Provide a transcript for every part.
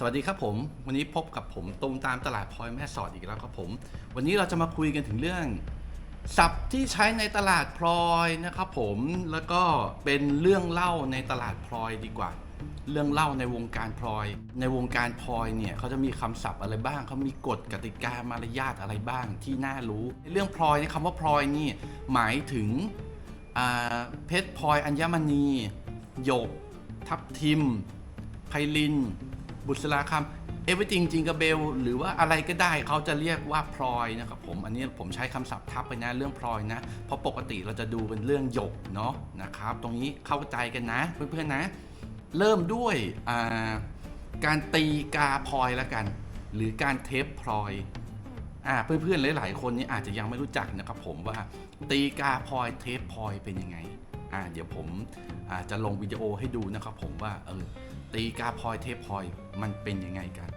สวัสดีครับผม วันนี้พบกับผมตูมตามตลาดพลอยแม่สอดอีกแล้วครับผม วันนี้เราจะมาคุยกันถึงเรื่องศัพท์ที่ใช้ในตลาดพลอยนะครับผมแล้วก็เป็นเรื่องเล่าในตลาดพลอยดีกว่า เรื่องเล่าในวงการพลอย ในวงการพลอยเนี่ยเขาจะมีคำศัพท์อะไรบ้างเขามีกฎกติกามารยาทอะไรบ้างที่น่ารู้เรื่องพลอยเนี่ยคำว่าพลอยนี่หมายถึงเพชรพลอยอัญมณีหยกทับทิมไพลิน บุษราคำเอเวอร์จิงจิงก b เบล หรือว่าอะไรก็ได้เขาจะเรียกว่าพลอยนะครับผมอันนี้ผมใช้คำศัพท์ทับไปนะเรื่องพลอยนะ เพราะปกติเราจะดูเป็นเรื่องหยกเนาะนะครับ ตรงนี้เข้าใจกันนะเพื่อนๆนะ เริ่มด้วยการตีกาพลอยแล้วกัน หรือการเทปพลอยอ่าเพื่อนๆหลาย ๆ คนนี่อาจจะยังไม่รู้จักนะครับผมว่าตีกาพลอยเทปพลอยเป็นยังไง อ่าเดี๋ยวผมอ่าจะลงวิดีโอให้ดูนะครับผมว่าเออตีกาพลอยเทปพลอยมันเป็นยังไงกัน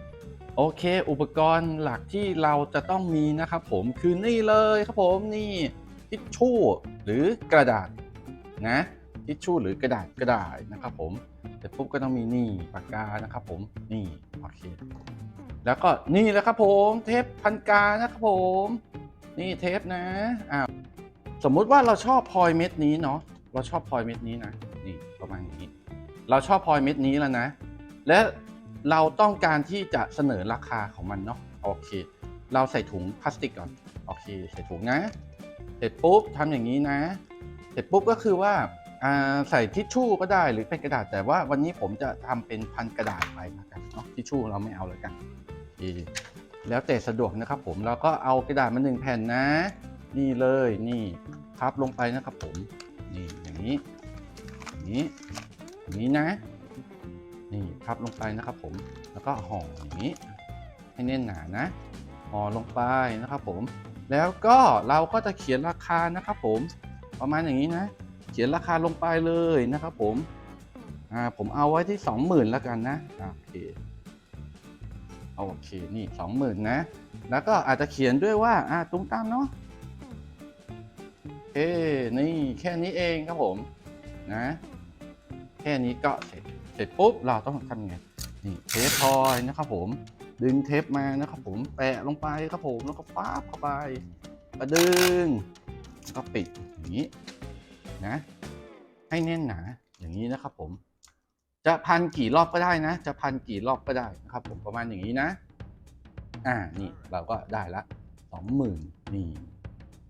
โอเค อุปกรณ์หลักที่เราจะต้องมีนะครับผมคือนี่เลยครับผมนี่ทิชชู่หรือกระดาษนะทิชชู่หรือกระดาษก็ได้นะครับผมเสร็จปุ๊บก็ต้องมีนี่ปากกานะครับผมนี่โอเคแล้วก็นี่แหละครับผมเทปพันกานะครับผม นี่เทปนะอ่าสมมุติว่าเราชอบพลอยเม็ดนี้เนาะ เราชอบพลอยเม็ดนี้นะนี่ประมาณนี้ เราชอบพลอยเม็ดนี้แล้วนะ และเราต้องการที่จะเสนอราคาของมันเนาะโอเค เราใส่ถุงพลาสติกก่อนโอเคใส่ถุงนะ เสร็จปุ๊บทำอย่างนี้นะ เสร็จปุ๊บก็คือว่าใส่ทิชชู่ก็ได้หรือเป็นกระดาษแต่ว่าวันนี้ผมจะทำเป็นพันกระดาษไปละกันเนาะทิชชู่เราไม่เอาเลยกันอเคแล้วแต่สะดวกนะครับผมเราก็เอากระดาษมาหนึ่งแผ่นนะ นี่เลยนี่พับลงไปนะครับผมนี่ นี้นี้นี้นะ นี่พับลงไปนะครับผม แล้วก็ห่ออย่างนี้ ให้แน่นหนานะ ห่อลงไปนะครับผม แล้วก็เราก็จะเขียนราคานะครับผม ประมาณอย่างนี้นะ เขียนราคาลงไปเลยนะครับผม อ่า ผมเอาไว้ที่ 20,000แล้วกันนะ โอเคโอเค นี่ 20,000นะ แล้วก็อาจจะเขียนด้วยว่า อ่าตุ้มตามเนาะ เคนี่แค่นี้เองครับผมนะ แค่นี้ก็เสร็จเสร็จปุ๊บเราต้องทำไงนี่เทปพอยนะครับผม ดึงเทปมานะครับผมแปะลงไปครับผมแล้วก็ฟ้าบเข้าไปกระดึงแล้วก็ปิดอย่างนี้นะ ให้แน่นหนาอย่างนี้นะครับผม จะพันกี่รอบก็ได้นะ จะพันกี่รอบก็ได้นะครับผมประมาณอย่างนี้นะ อ่านี่เราก็ได้ละสองหมื่นนี่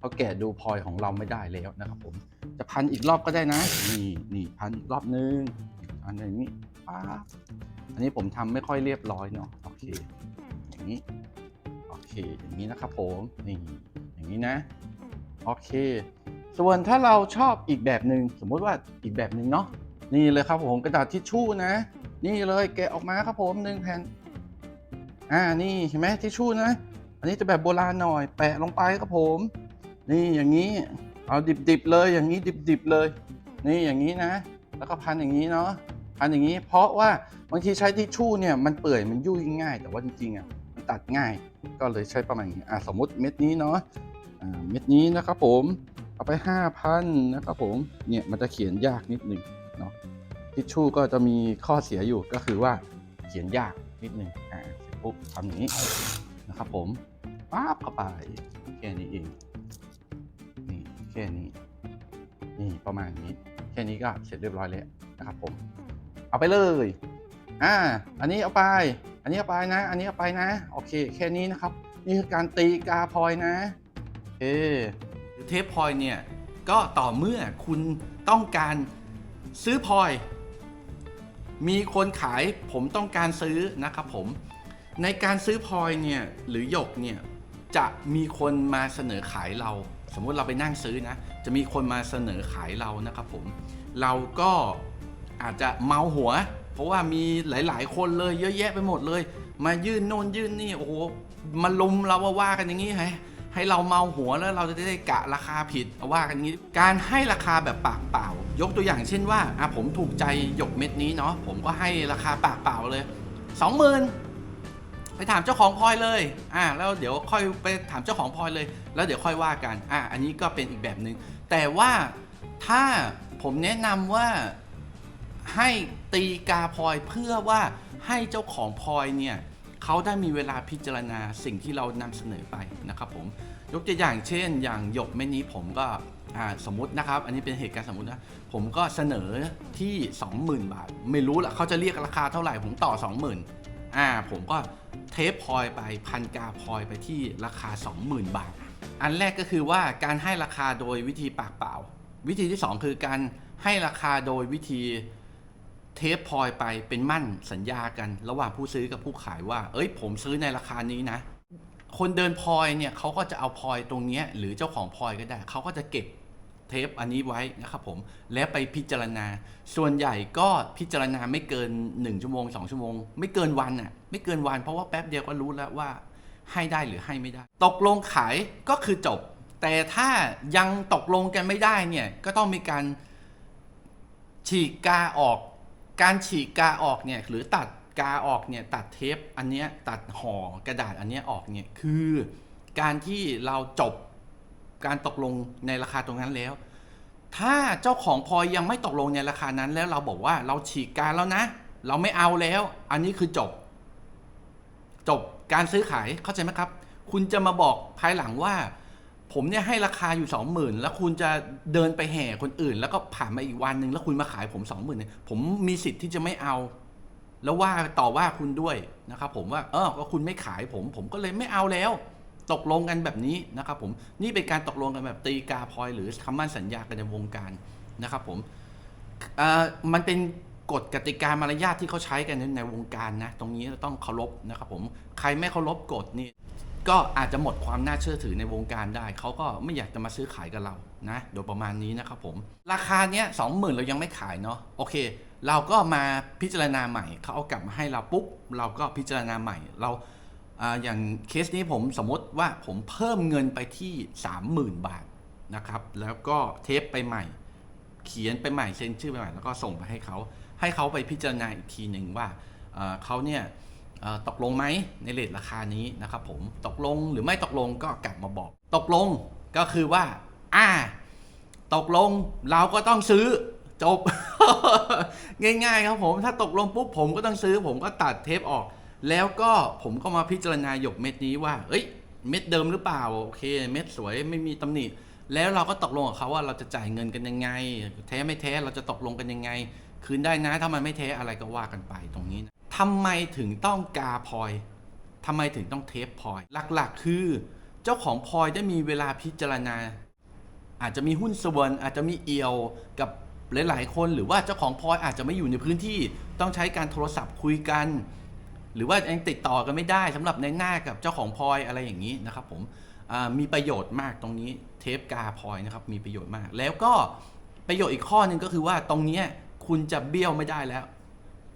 เขาแกะดูพลอยของเราไม่ได้แล้วนะครับผมจะพันอีกรอบก็ได้นะ นี่นี่พันอีกรอบนึงอันนี้ป๊าอันนี้ผมทำไม่ค่อยเรียบร้อยเนาะโอเค อย่างนี้โอเค อย่างนี้นะครับผมนี่อย่างนี้นะโอเค ส่วนถ้าเราชอบอีกแบบหนึ่งสมมุติว่าอีกแบบหนึ่งเนาะนี่เลยครับผมกระดาษทิชชู่นะ นี่เลยแกะออกมาครับผมหนึ่งแผ่นอ่านี่เห็นไหมทิชชู่นะ อันนี้จะแบบโบราณหน่อย แปะลงไปครับผม นี่อย่างนี้ เอาดิบๆเลยอย่างนี้ดิบๆเลย นี่อย่างนี้นะ แล้วก็พันอย่างนี้เนาะพันอย่างนี้ เพราะว่าบางทีใช้ทิชชู่เนี่ยมันเปื่อยมันยุ่ยง่าย แต่ว่าจริงๆอะมันตัดง่าย ก็เลยใช้ประมาณนี้อะสมมติเม็ดนี้เนาะอ่าเม็ดนี้นะครับผมเอาไปห้าพันนะครับผมเนี่ยมันจะเขียนยากนิดนึงเนาะทิชชู่ก็จะมีข้อเสียอยู่ก็คือว่าเขียนยากนิดนึงอ่าปุ๊บทำอย่างนี้นะครับผมป๊าบเข้าไปแค่นี้เอง ประมาณนี้ แค่นี้ก็เสร็จเรียบร้อยแล้วนะครับผม เอาไปเลย อ่า อันนี้เอาไป อันนี้เอาไปนะ อันนี้เอาไปนะ โอเค แค่นี้นะครับ นี่คือการตีกาพลอยนะโอเคเทปพลอยเนี่ย ก็ต่อเมื่อคุณต้องการซื้อพลอย มีคนขายผมต้องการซื้อนะครับผม ในการซื้อพลอยเนี่ยหรือหยกเนี่ยจะมีคนมาเสนอขายเรา สมมุติเราไปนั่งซื้อนะ จะมีคนมาเสนอขายเรานะครับผม เราก็อาจจะเมาหัว เพราะว่ามีหลาย ๆ คนเลยเยอะแยะไปหมดเลย มายื่นโน่นยื่นนี่โอ้โหมาลุมเราว่าว่ากันอย่างนี้ให้ให้เราเมาหัวแล้วเราจะได้กะราคาผิดว่ากันงนี้ การให้ราคาแบบปากเปล่า ยกตัวอย่างเช่นว่าอะผมถูกใจหยกเม็ดนี้เนาะผมก็ให้ราคาปากเปล่าเลยสองหมื่น ไปถามเจ้าของพลอยเลยอ่าแล้วเดี๋ยวค่อยไปถามเจ้าของพลอยเลย แล้วเดี๋ยวค่อยว่ากันอ่าอันนี้ก็เป็นอีกแบบหนึง่งแต่ว่าถ้าผมแนะนำว่าให้ตีกาพลอยเพื่อว่าให้เจ้าของพลอยเนี่ยเขาได้มีเวลาพิจารณาสิ่งที่เรานำเสนอไปนะครับผมยกตัวอย่างเช่น อย่างหยกเม็ดนี้ผมก็อ่าสมมตินะครับ อันนี้เป็นเหตุการณ์สมมตินะ ผมก็เสนอที่ 20,000 บาท ไม่รู้ละเขาจะเรียกราคาเท่าไหร่ ผมต่อ 20,000 อ่าผมก็เทปพลอยไปพันกาพลอยไปที่ราคา 20,000 บาท อันแรกก็คือว่าการให้ราคาโดยวิธีปากเปล่า วิธีที่สองคือการให้ราคาโดยวิธีเทปพลอยไปเป็นมั่นสัญญากัน ระหว่างผู้ซื้อกับผู้ขายว่า เอ้ย ผมซื้อในราคานี้นะ คนเดินพลอยเนี่ยเขาก็จะเอาพลอยตรงนี้หรือเจ้าของพลอยก็ได้เขาก็จะเก็บ เทปอันนี้ไว้นะครับผมแล้วไปพิจารณา ส่วนใหญ่ก็พิจารณาไม่เกิน 1 ชั่วโมง 2 ชั่วโมง ไม่เกินวันอะไม่เกินวันเพราะว่าแป๊บเดียวก็รู้แล้วว่าให้ได้หรือให้ไม่ได้ ตกลงขายก็คือจบ แต่ถ้ายังตกลงกันไม่ได้เนี่ยก็ต้องมีการฉีกกาออก การฉีกกาออกเนี่ยหรือตัดกาออกเนี่ยตัดเทปอันเนี้ยตัดห่อกระดาษอันเนี้ยออกเนี่ยคือการที่เราจบ การตกลงในราคาตรงนั้นแล้ว ถ้าเจ้าของพลอยยังไม่ตกลงในราคานั้น แล้วเราบอกว่าเราฉีกการแล้วนะ เราไม่เอาแล้ว อันนี้คือจบ จบการซื้อขายเข้าใจไหมครับ คุณจะมาบอกภายหลังว่า ผมเนี่ยให้ราคาอยู่สองหมื่นแล้วคุณจะเดินไปแห่คนอื่น แล้วก็ผ่านมาอีกวันหนึ่งแล้วคุณมาขายผมสองหมื่นเนี่ยผมมีสิทธิ์ที่จะไม่เอาแล้วว่าต่อว่าคุณด้วยนะครับผมว่าเออก็คุณไม่ขายผม ผมก็เลยไม่เอาแล้ว ตกลงกันแบบนี้นะครับผมนี่เป็นการตกลงกันแบบตีกาพลอย หรือคำมั่นสัญญากันในวงการนะครับผมมันเป็นกฎกติกามารยาทที่เขาใช้กันในในวงการนะ ตรงนี้ต้องเคารพนะครับผมใครไม่เคารพกฎนี่ก็อาจจะหมดความน่าเชื่อถือในวงการได้ เขาก็ไม่อยากจะมาซื้อขายกับเรานะโดยประมาณนี้นะครับผม ราคาเนี้ยสองหมื่นเรายังไม่ขายเนาะโอเค เราก็มาพิจารณาใหม่ เขาเอากลับมาให้เราปุ๊บเราก็พิจารณาใหม่เรา อย่างเคสนี้ผมสมมติว่าผมเพิ่มเงินไปที่ 30,000 บาทนะครับ แล้วก็เทปไปใหม่ เขียนไปใหม่เซ็นชื่อไปใหม่ แล้วก็ส่งไปให้เขา ให้เขาไปพิจารณาอีกทีหนึ่งว่าเขาเนี่ยตกลงไหมในเลทราคานี้นะครับผมตกลงหรือไม่ตกลงก็กลับมาบอก ตกลงก็คือว่า อ่า ตกลงเราก็ต้องซื้อจบ ง่ายๆครับผม ถ้าตกลงปุ๊บผมก็ต้องซื้อ ผมก็ตัดเทปออก แล้วก็ผมก็มาพิจารณาหยกเม็ดนี้ว่า เอ้ย เม็ดเดิมหรือเปล่า โอเค เม็ดสวยไม่มีตำหนิ แล้วเราก็ตกลงกับเขาว่าเราจะจ่ายเงินกันยังไง แท้ไม่แท้เราจะตกลงกันยังไง คืนได้นะ ถ้ามันไม่แท้อะไรก็ว่ากันไปตรงนี้นะทำไมถึงต้องกาพลอยทำไมถึงต้องเทปพลอย หลักๆ คือเจ้าของพลอยได้มีเวลาพิจารณา อาจจะมีหุ้นส่วนอาจจะมีเอียวกับหลาย ๆ คน หรือว่าเจ้าของพลอยอาจจะไม่อยู่ในพื้นที่ต้องใช้การโทรศัพท์คุยกัน หรือว่ายังติดต่อกันไม่ได้สำหรับในหน้ากับเจ้าของพลอยอะไรอย่างนี้นะครับผมมีประโยชน์มากตรงนี้เทปกาพลอยนะครับมีประโยชน์มาก แล้วก็ประโยชน์อีกข้อหนึ่งก็คือว่าตรงนี้คุณจะเบี้ยวไม่ได้แล้ว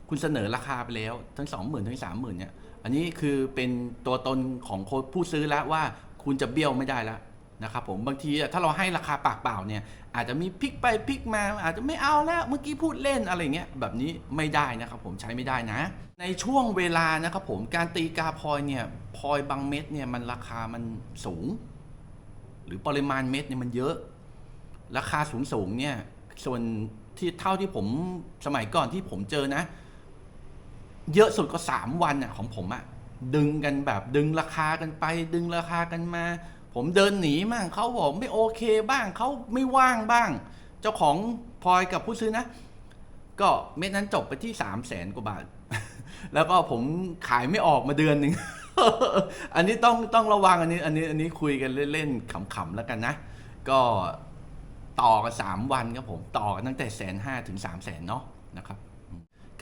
คุณเสนอราคาไปแล้วทั้งสองหมื่นทั้งสามหมื่นเนี่ยอันนี้คือเป็นตัวตนของผู้ซื้อแล้วว่าคุณจะเบี้ยวไม่ได้แล้ว นะครับผมบางทีถ้าเราให้ราคาปากเปล่าเนี่ยอาจจะมีพลิกไปพลิกมา อาจจะไม่เอาแล้วเมื่อกี้พูดเล่นอะไรเงี้ยแบบนี้ไม่ได้นะครับผมใช้ไม่ได้นะ ในช่วงเวลานะครับผมการตีกาพลอยเนี่ยพลอยบางเม็ดเนี่ยมันราคามันสูง หรือปริมาณเม็ดเนี่ยมันเยอะ ราคาสูงสูงเนี่ยส่วนที่เท่าที่ผมสมัยก่อนที่ผมเจอนะ เยอะสุดก็สามวันอะของผมอะดึงกันแบบดึงราคากันไป ดึงราคากันมา ผมเดินหนีบ้างเขาบอกไม่โอเคบ้างเขาไม่ว่างบ้าง เจ้าของพลอยกับผู้ซื้อนะ ก็เม็ดนั้นจบไปที่สามแสนกว่าบาท แล้วก็ผมขายไม่ออกมาเดือนหนึ่ง อันนี้ต้องต้องระวังอันนี้อันนี้อันนี้คุยกันเล่นๆขำๆแล้วกันนะ ก็ต่อกันสามวันครับผมต่อกันตั้งแต่แสนห้าถึงสามแสนเนาะนะครับ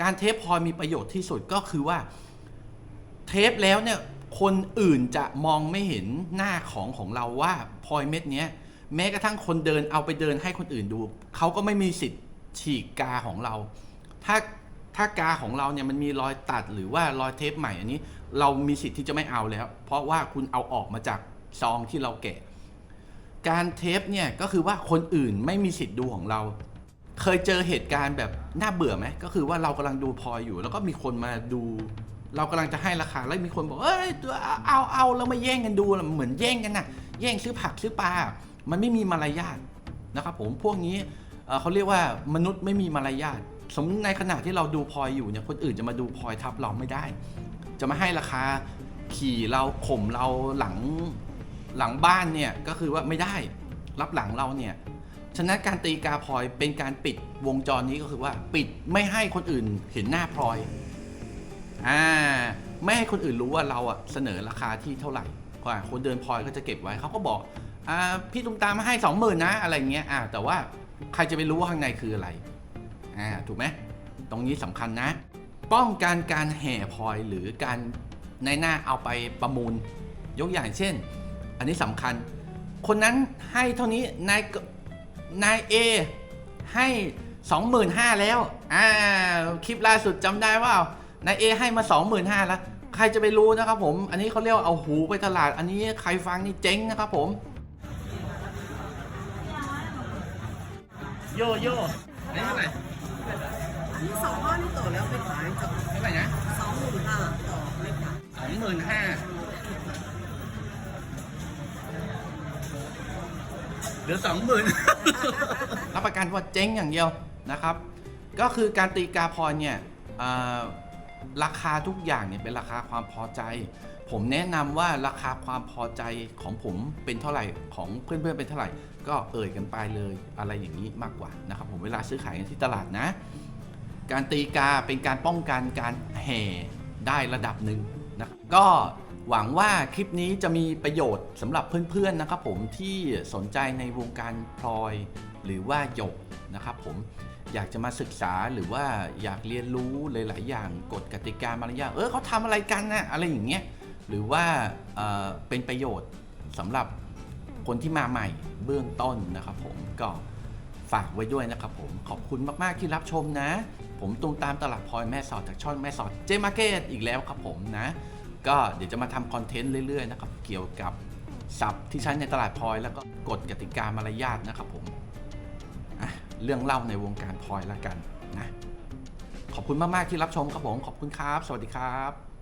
การเทปพลอยมีประโยชน์ที่สุดก็คือว่า เทปแล้วเนี่ย คนอื่นจะมองไม่เห็นหน้าของของเราว่าพลอยเม็ดเนี้ยแม้กระทั่งคนเดินเอาไปเดินให้คนอื่นดู เขาก็ไม่มีสิทธิ์ฉีกกาของเรา ถ้าถ้ากาของเราเนี่ยมันมีรอยตัดหรือว่ารอยเทปใหม่อันนี้ เรามีสิทธิ์ที่จะไม่เอาแล้ว เพราะว่าคุณเอาออกมาจากซองที่เราแกะ การเทปเนี่ยก็คือว่าคนอื่นไม่มีสิทธิ์ดูของเรา เคยเจอเหตุการณ์แบบน่าเบื่อไหมก็คือว่าเรากำลังดูพลอยอยู่ แล้วก็มีคนมาดู เรากำลังจะให้ราคาแล้วมีคนบอกเอ้ยเอาเอาแล้วมาแย่งกันดูเหมือนแย่งกันนะแย่งซื้อผักซื้อปลา มันไม่มีมารยาทนะครับผมพวกนี้เขาเรียกว่ามนุษย์ไม่มีมารยาทสมในขณะที่เราดูพลอยอยู่เนี่ยคนอื่นจะมาดูพลอยทับเราไม่ได้ จะมาให้ราคาขี่เราข่มเราหลังหลังบ้านเนี่ยก็คือว่าไม่ได้รับหลังเราเนี่ยฉะนั้นการตีกาพลอยเป็นการปิดวงจรนี้ก็คือว่าปิดไม่ให้คนอื่นเห็นหน้าพลอย อ่าไม่ให้คนอื่นรู้ว่าเราอะเสนอราคาที่เท่าไหร่กว่าคนเดินพลอยก็จะเก็บไว้เขาก็บอกอ่าพี่ตุ้มตามมาให้สองหมื่นนะอะไรเงี้ยอ่าแต่ว่าใครจะไปรู้ว่าข้างในคืออะไรอ่าถูกไหมตรงนี้สำคัญนะ ป้องกันการแห่พลอยหรือการในหน้าเอาไปประมูล ยกอย่างเช่น อันนี้สำคัญ คนนั้นให้เท่านี้นายนายเอให้ 25,000 แล้วอ่าคลิปล่าสุดจำได้ว่า นายเอให้มา 25,000แล้ว ใครจะไปรู้นะครับผม อันนี้เขาเรียกว่าเอาหูไปตลาด อันนี้ใครฟังนี่เจ๊งนะครับผม โยโย่นี่เท่าไหร่อันนี้สองห้อนี่ต่อแล้วไปขายจากเท่าไหร่นะสองหมื่นห้าต่อไม่ขายสองหมื่นห้าเหลือสองหมื่นรับประกันว่าเจ๊งอย่างเดียวนะครับ ก็คือการตีกาพรเนี่ยเอ่อ ราคาทุกอย่างเนี่ยเป็นราคาความพอใจ ผมแนะนำว่าราคาความพอใจของผมเป็นเท่าไหร่ของเพื่อนๆเป็นเท่าไหร่ ก็เอ่ยกันไปเลยอะไรอย่างนี้มากกว่านะครับผมเวลาซื้อขายกันที่ตลาดนะ การตีกาเป็นการป้องกันการแห่ได้ระดับหนึ่งนะก็หวังว่าคลิปนี้จะมีประโยชน์สำหรับเพื่อนๆนะครับผมที่สนใจในวงการพลอยหรือว่าหยกนะครับผม อยากจะมาศึกษาหรือว่าอยากเรียนรู้หลายๆอย่างกฎกติกามารยาทเออเขาทำอะไรกันนะอะไรอย่างเงี้ยหรือว่าเเป็นประโยชน์สำหรับคนที่มาใหม่เบื้องต้นนะครับผมก็ฝากไว้ด้วยนะครับผมขอบคุณมาก ๆ ที่รับชมนะ ผมตูมตามตลาดพลอยแม่สอดจากช่องแม่สอดเจมาร์เก็ตอีกแล้วครับผมนะ ก็เดี๋ยวจะมาทำคอนเทนต์เรื่อย ๆ นะครับ เกี่ยวกับศัพท์ที่ใช้ในตลาดพลอยแล้วก็กฎกติกามารยาทนะครับผม เรื่องเล่าในวงการพลอยละกันนะขอบคุณมาก ๆ ที่รับชมครับผม ขอบคุณครับ สวัสดีครับ